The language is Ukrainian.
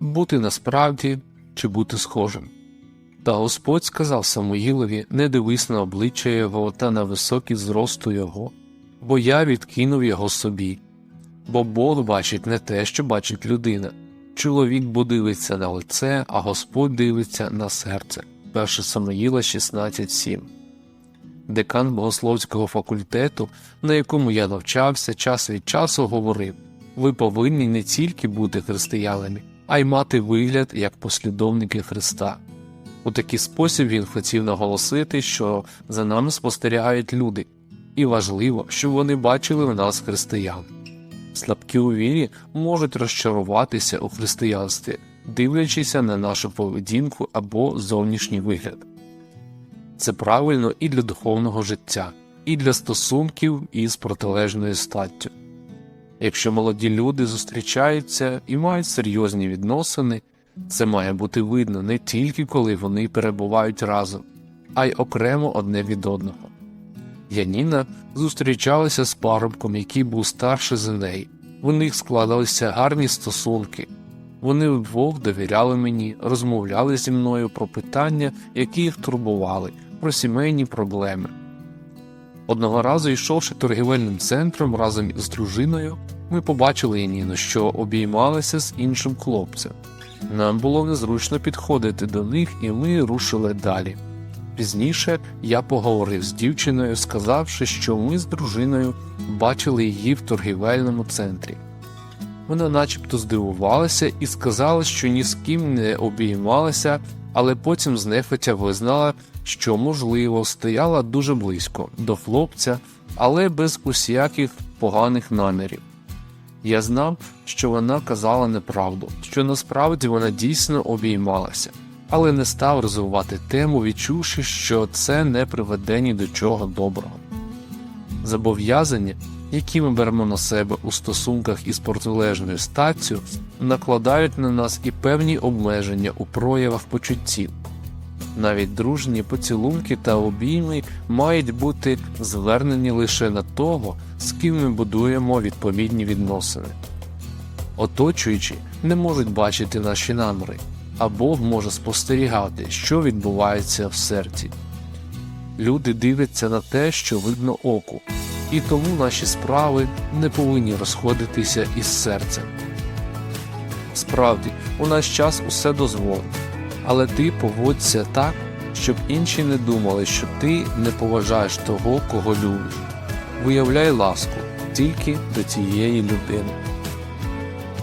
бути насправді чи бути схожим. Та Господь сказав Самуїлові не дивись на обличчя його та на високий зросту його, бо я відкинув його собі. Бо Бог бачить не те, що бачить людина. Чоловік бо дивиться на лице, а Господь дивиться на серце. 1 Самуїла 16.7 Декан богословського факультету, на якому я навчався, час від часу говорив ви повинні не тільки бути християнами, а й мати вигляд як послідовники Христа. У такий спосіб він хотів наголосити, що за нами спостерігають люди, і важливо, щоб вони бачили в нас християн. Слабкі у вірі можуть розчаруватися у християнстві, дивлячися на нашу поведінку або зовнішній вигляд. Це правильно і для духовного життя, і для стосунків із протилежною статтю. Якщо молоді люди зустрічаються і мають серйозні відносини, це має бути видно не тільки коли вони перебувають разом, а й окремо одне від одного. Яніна зустрічалася з парубком, який був старше за неї. У них складалися гарні стосунки. Вони вдвох довіряли мені, розмовляли зі мною про питання, які їх турбували, про сімейні проблеми. Одного разу, йшовши торгівельним центром разом із дружиною, ми побачили Яніну, що обіймалася з іншим хлопцем. Нам було незручно підходити до них, і ми рушили далі. Пізніше я поговорив з дівчиною, сказавши, що ми з дружиною бачили її в торгівельному центрі. Вона начебто здивувалася і сказала, що ні з ким не обіймалася, але потім знехотя визнала, що, можливо, стояла дуже близько до хлопця, але без усяких поганих намірів. Я знав, що вона казала неправду, що насправді вона дійсно обіймалася, але не став розвивати тему, відчувши, що це не приведе ні до чого доброго. Зобов'язання, які ми беремо на себе у стосунках із протилежною статтю, накладають на нас і певні обмеження у проявах почуттів. Навіть дружні поцілунки та обійми мають бути звернені лише на того, з ким ми будуємо відповідні відносини. Оточуючі не можуть бачити наші наміри, а Бог може спостерігати, що відбувається в серці. Люди дивляться на те, що видно оку, і тому наші справи не повинні розходитися із серцем. Справді, у наш час усе дозволено, але ти поводься так, щоб інші не думали, що ти не поважаєш того, кого любиш. Виявляй ласку тільки до тієї людини.